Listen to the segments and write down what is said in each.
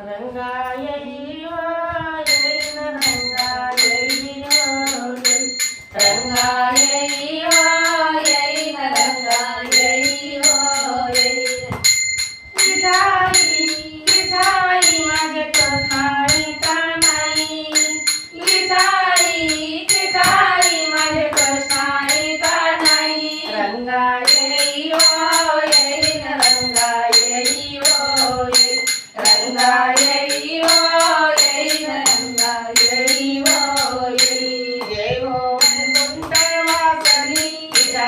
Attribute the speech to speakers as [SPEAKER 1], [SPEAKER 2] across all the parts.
[SPEAKER 1] રંગાય દીવા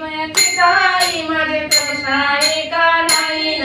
[SPEAKER 1] विठाई विठाई माझे नाही? कानाई